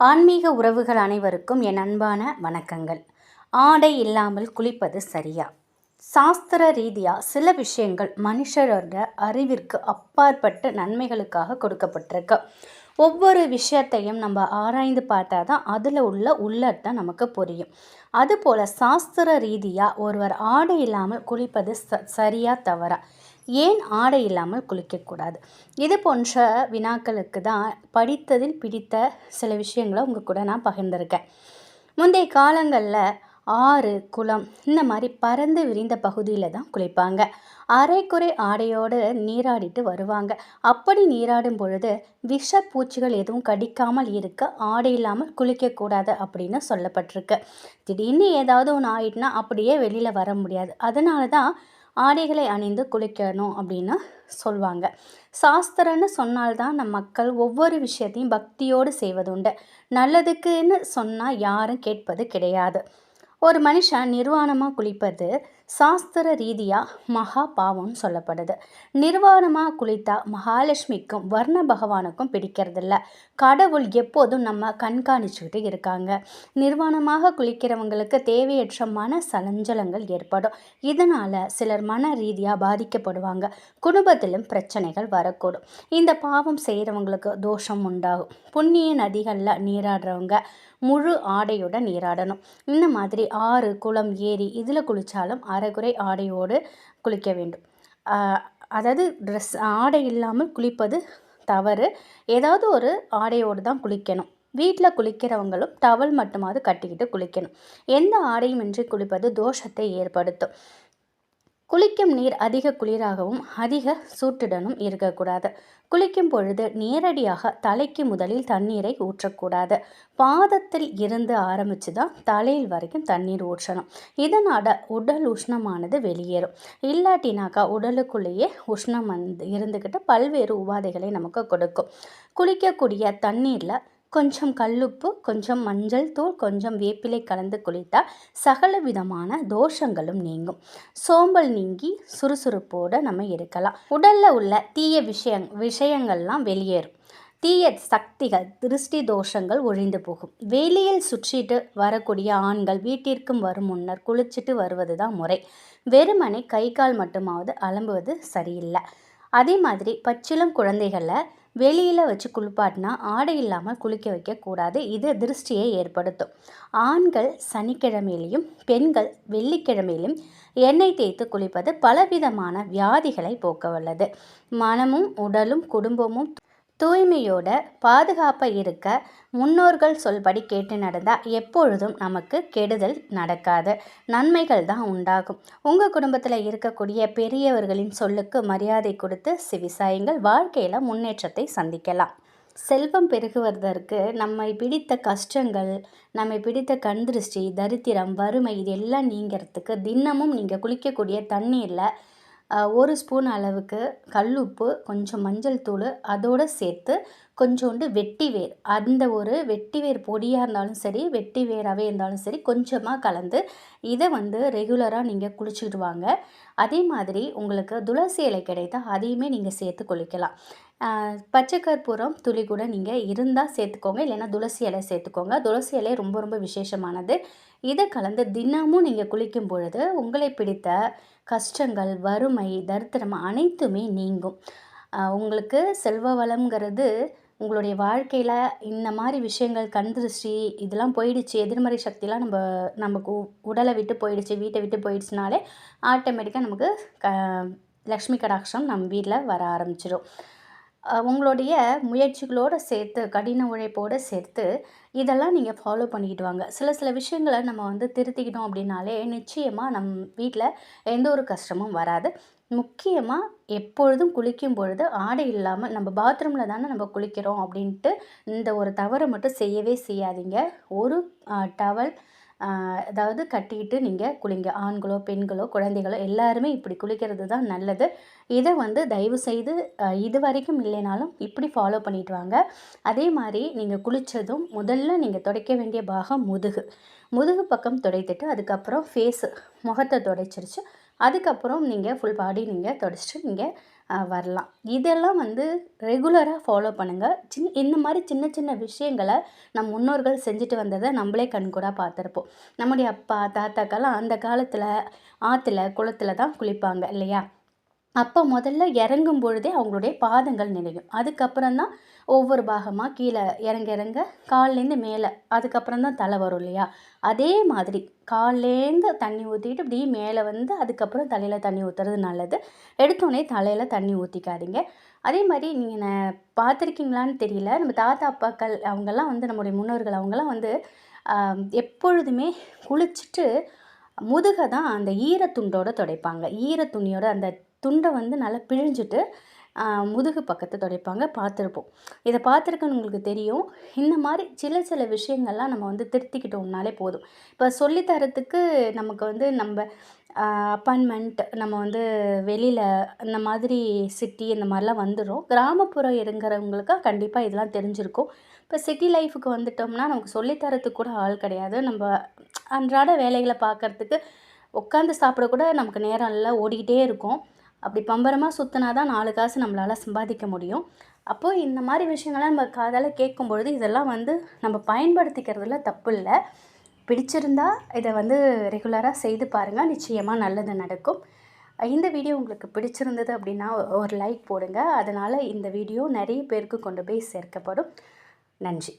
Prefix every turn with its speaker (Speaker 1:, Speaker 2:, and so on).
Speaker 1: ஆன்மீக உறவுகள் அனைவருக்கும் என் அன்பான வணக்கங்கள். ஆடை இல்லாமல் குளிப்பது சரியா? சாஸ்திர ரீதியாக சில விஷயங்கள் மனுஷரோட அறிவிற்கு அப்பாற்பட்ட நன்மைகளுக்காக கொடுக்கப்பட்டிருக்கு. ஒவ்வொரு விஷயத்தையும் நம்ம ஆராய்ந்து பார்த்தா தான் அதில் உள்ள உள்ளர்த்தம் நமக்கு புரியும். அதுபோல் சாஸ்திர ரீதியாக ஒருவர் ஆடை இல்லாமல் குளிப்பது ச சரியாக தவறா? ஏன் ஆடை இல்லாமல் குளிக்கக்கூடாது இது போன்ற வினாக்களுக்கு தான் படித்ததில் பிடித்த சில விஷயங்களை உங்கள் கூட நான் பகிர்ந்திருக்கேன். முந்தைய காலங்களில் ஆறு குளம் இந்த மாதிரி பறந்து விரிந்த பகுதியில் தான் குளிப்பாங்க. அரைக்குறை ஆடையோடு நீராடிட்டு வருவாங்க. அப்படி நீராடும் பொழுது விஷ பூச்சிகள் எதுவும் கடிக்காமல் இருக்க ஆடை இல்லாமல் குளிக்கக்கூடாது அப்படின்னு சொல்லப்பட்டிருக்கு. திடீர்னு ஏதாவது ஒன்று ஆயிட்டுனா அப்படியே வெளியில் வர முடியாது. அதனால தான் ஆடைகளை அணிந்து குளிக்கணும் அப்படின்னு சொல்வாங்க. சாஸ்திரன்னு சொன்னால்தான் நம் மக்கள் ஒவ்வொரு விஷயத்தையும் பக்தியோடு செய்வதுண்டு. நல்லதுக்குன்னு சொன்னால் யாரும் கேட்பது கிடையாது. ஒரு மனுஷன் நிர்வாணமாக குளிப்பது சாஸ்திர ரீதியாக மகா பாவம்னு சொல்லப்படுது. நிர்வாணமாக குளித்தா மகாலட்சுமிக்கும் வர்ண பகவானுக்கும் பிடிக்கிறதில்ல. கடவுள் எப்போதும் நம்ம கண்காணிச்சுக்கிட்டு இருக்காங்க. நிர்வாணமாக குளிக்கிறவங்களுக்கு தேவையற்ற மன சலஞ்சலங்கள் ஏற்படும். இதனால் சிலர் மன ரீதியாக பாதிக்கப்படுவாங்க. குடும்பத்திலும் பிரச்சனைகள் வரக்கூடும். இந்த பாவம் செய்கிறவங்களுக்கு தோஷம் உண்டாகும். புண்ணிய நதிகளில் நீராடுறவங்க முழு ஆடையுடன் நீராடணும். இந்த மாதிரி ஆறு குளம் ஏரி இதில் குளித்தாலும் அரைகுறை ஆடையோடு குளிக்க வேண்டும். அதாவது ட்ரெஸ் ஆடை இல்லாமல் குளிப்பது தவறு. ஏதாவது ஒரு ஆடையோடு தான் குளிக்கணும். வீட்டில் குளிக்கிறவங்களும் டவல் மட்டுமாவது கட்டிக்கிட்டு குளிக்கணும். எந்த ஆடையும் இன்றி குளிப்பது தோஷத்தை ஏற்படுத்தும். குளிக்கும் நீர் அதிக குளிராகவும் அதிக சூட்டுடனும் இருக்கக்கூடாது. குளிக்கும் பொழுது நேரடியாக தலைக்கு முதலில் தண்ணீரை ஊற்றக்கூடாது. பாதத்தில் இருந்து ஆரம்பித்து தான் தலையில் வரைக்கும் தண்ணீர் ஊற்றணும். இதனால் உடல் உஷ்ணமானது வெளியேறும். இல்லாட்டினாக்கா உடலுக்குள்ளேயே உஷ்ணம் வந்து இருந்துக்கிட்டு பல்வேறு உபாதைகளை நமக்கு கொடுக்கும். குளிக்கக்கூடிய தண்ணீரில் கொஞ்சம் கல்லுப்பு கொஞ்சம் மஞ்சள் தூள் கொஞ்சம் வேப்பிலை கலந்து குளித்தால் சகல விதமான தோஷங்களும் நீங்கும். சோம்பல் நீங்கி சுறுசுறுப்போடு நம்ம இருக்கலாம். உடலில் உள்ள தீய விஷயங் விஷயங்கள்லாம் வெளியேறும். தீய சக்திகள் திருஷ்டி தோஷங்கள் ஒழிந்து போகும். வெளியில் சுற்றிட்டு வரக்கூடிய ஆண்கள் வீட்டிற்கும் வரும் முன்னர் குளிச்சுட்டு வருவது தான் முறை. வெறுமனை கை கால் மட்டுமாவது அலம்புவது சரியில்லை. அதே மாதிரி பச்சிளம் குழந்தைகளை வெளியில் வச்சு குளிப்பாட்டினா ஆடை இல்லாமல் குளிக்க வைக்கக்கூடாது. இது திருஷ்டியை ஏற்படுத்தும். ஆண்கள் சனிக்கிழமையிலையும் பெண்கள் வெள்ளிக்கிழமையிலும் எண்ணெய் தேய்த்து குளிப்பது பலவிதமான வியாதிகளை போக்க வல்லது மனமும் உடலும் குடும்பமும் தூய்மையோட பாதுகாப்பாக இருக்க முன்னோர்கள் சொல்படி கேட்டு நடந்தால் எப்பொழுதும் நமக்கு கெடுதல் நடக்காது. நன்மைகள் தான் உண்டாகும். உங்கள் குடும்பத்தில் இருக்கக்கூடிய பெரியவர்களின் சொல்லுக்கு மரியாதை கொடுத்து சிவிசாயங்கள். வாழ்க்கையில் முன்னேற்றத்தை சந்திக்கலாம். செல்வம் பெருகுவதற்கு நம்மை பிடித்த கஷ்டங்கள் நம்மை பிடித்த கண் திருஷ்டி தரித்திரம் வறுமை இது எல்லாம் நீங்கிறதுக்கு தினமும் நீங்கள் குளிக்கக்கூடிய தண்ணீரில் ஒரு ஸ்பூன் அளவுக்கு கல்லுப்பு கொஞ்சம் மஞ்சள் தூள் அதோடு சேர்த்து கொஞ்சோண்டு வெட்டி வேர் அந்த ஒரு வெட்டி வேர் பொடியாக இருந்தாலும் சரி வெட்டி வேராகவே இருந்தாலும் சரி கொஞ்சமாக கலந்து இதை வந்து ரெகுலராக நீங்கள் குளிச்சுட்டு வாங்க. அதே மாதிரி உங்களுக்கு துளசி இலை கிடைத்தால் அதையுமே நீங்கள் சேர்த்து குளிக்கலாம். பச்சை கற்பூரம் துளி கூட நீங்கள் இருந்தால் சேர்த்துக்கோங்க. இல்லைன்னா துளசி இலை சேர்த்துக்கோங்க. துளசி இலை ரொம்ப ரொம்ப விசேஷமானது. இதை கலந்து தினமும் நீங்கள் குளிக்கும் பொழுது உங்களை பிடித்த கஷ்டங்கள் வறுமை தரித்திரம் அனைத்துமே நீங்கும். உங்களுக்கு செல்வ வளம்ங்கிறது உங்களுடைய வாழ்க்கையில் இந்த மாதிரி விஷயங்கள் கண் திருஷ்டி இதெல்லாம் போயிடுச்சு எதிர்மறை சக்திலாம் நம்ம நமக்கு உடலை விட்டு போயிடுச்சு வீட்டை விட்டு போயிடுச்சுனாலே ஆட்டோமேட்டிக்காக நமக்கு க லக்ஷ்மி கடாட்சம் நம்ம வீட்டில் வர ஆரம்பிச்சிடும் உங்களுடைய முயற்சிகளோடு சேர்த்து கடின உழைப்போடு சேர்த்து இதெல்லாம் நீங்கள் ஃபாலோ பண்ணிக்கிட்டு வாங்க. சில சில விஷயங்களை நம்ம வந்து திருத்திக்கிட்டோம் அப்படின்னாலே நிச்சயமாக நம் வீட்டில் எந்த ஒரு கஷ்டமும் வராது. முக்கியமாக எப்பொழுதும் குளிக்கும் பொழுது ஆடை இல்லாமல் நம்ம பாத்ரூமில் தானே நம்ம குளிக்கிறோம் அப்படின்ட்டு இந்த ஒரு தவறை மட்டும் செய்யவே செய்யாதீங்க. ஒரு டவல் அதாவது கட்டிட்டு நீங்கள் குளிங்க. ஆண்களோ பெண்களோ குழந்தைகளோ எல்லாருமே இப்படி குளிக்கிறது தான் நல்லது. இதை வந்து தயவு செய்து இது வரைக்கும் இல்லைனாலும் இப்படி ஃபாலோ பண்ணிட்டு வாங்க. அதே மாதிரி நீங்கள் குளித்ததும் முதல்ல நீங்கள் துடைக்க வேண்டிய பாகம் முதுகு. முதுகு பக்கம் துடைத்துட்டு அதுக்கப்புறம் ஃபேஸு முகத்தை துடைச்சிருச்சு. அதுக்கப்புறம் நீங்கள் ஃபுல் பாடி நீங்கள் துடைச்சிட்டு நீங்கள் வரலாம். இதெல்லாம் வந்து ரெகுலராக ஃபாலோ பண்ணுங்கள் சின் இந்த மாதிரி சின்ன சின்ன விஷயங்களை நம் முன்னோர்கள் செஞ்சுட்டு வந்ததை நம்மளே கண்கூடாக பார்த்துருப்போம். நம்முடைய அப்பா தாத்தாக்கெல்லாம் அந்த காலத்தில் ஆற்றுல குளத்துல தான் குளிப்பாங்க இல்லையா? அப்போ முதல்ல இறங்கும் பொழுதே அவங்களுடைய பாதங்கள் நினைக்கும் அதுக்கப்புறம் தான் ஒவ்வொரு பாகமாக கீழே இறங்க இறங்க கால்லேருந்து மேலே அதுக்கப்புறம் தான் தலை வரும் இல்லையா? அதே மாதிரி கால்லேருந்து தண்ணி ஊற்றிட்டு இப்படி மேலே வந்து அதுக்கப்புறம் தலையில் தண்ணி ஊற்றுறது நல்லது. எடுத்தோடனே தலையில் தண்ணி ஊற்றிக்காதீங்க அதே மாதிரி நீங்கள் பார்த்துருக்கீங்களான்னு தெரியல. நம்ம தாத்தா அப்பாக்கள் அவங்கெல்லாம் வந்து நம்முடைய முன்னோர்கள் அவங்கெல்லாம் வந்து எப்பொழுதுமே குளிச்சுட்டு முதுகை தான் அந்த ஈரத்துண்டோடு துடைப்பாங்க. ஈரத்துணியோட அந்த துண்டை வந்து நல்லா பிழிஞ்சிட்டு முதுகு பக்கத்தை துடைப்பாங்க பார்த்துருப்போம். இதை பார்த்துருக்கன்னு உங்களுக்கு தெரியும். இந்த மாதிரி சில சில விஷயங்கள்லாம் நம்ம வந்து திருத்திக்கிட்டோம்னாலே போதும். இப்போ சொல்லித்தரத்துக்கு நமக்கு வந்து நம்ம அப்பாயின்மெண்ட் நம்ம வந்து வெளியில் இந்த மாதிரி சிட்டி இந்த மாதிரிலாம் வந்துடும் கிராமப்புறம் இருங்கிறவங்களுக்கு கண்டிப்பாக இதெல்லாம் தெரிஞ்சிருக்கும். இப்போ சிட்டி லைஃபுக்கு வந்துட்டோம்னா நமக்கு சொல்லித்தரத்துக்கு கூட ஆள் கிடையாது. நம்ம அன்றாட வேலைகளை பார்க்கறதுக்கு உட்காந்து சாப்பிட கூட நமக்கு நேரம் இல்லை ஓடிக்கிட்டே இருக்கும். அப்படி பம்பரமாக சுற்றினா தான் நாலு காசு நம்மளால் சம்பாதிக்க முடியும். அப்போது இந்த மாதிரி விஷயங்கள்லாம் நம்ம காதால் கேட்கும் பொழுது இதெல்லாம் வந்து நம்ம பயன்படுத்திக்கிறதுல தப்பு இல்லை பிடிச்சிருந்தா இதை வந்து ரெகுலராக செய்து பாருங்கள் நிச்சயமாக நல்லது நடக்கும். இந்த வீடியோ உங்களுக்கு பிடிச்சிருந்தது அப்படின்னா ஒரு லைக் போடுங்க. அதனால் இந்த வீடியோ நிறைய பேருக்கு கொண்டு போய் சேர்க்கப்படும். நன்றி.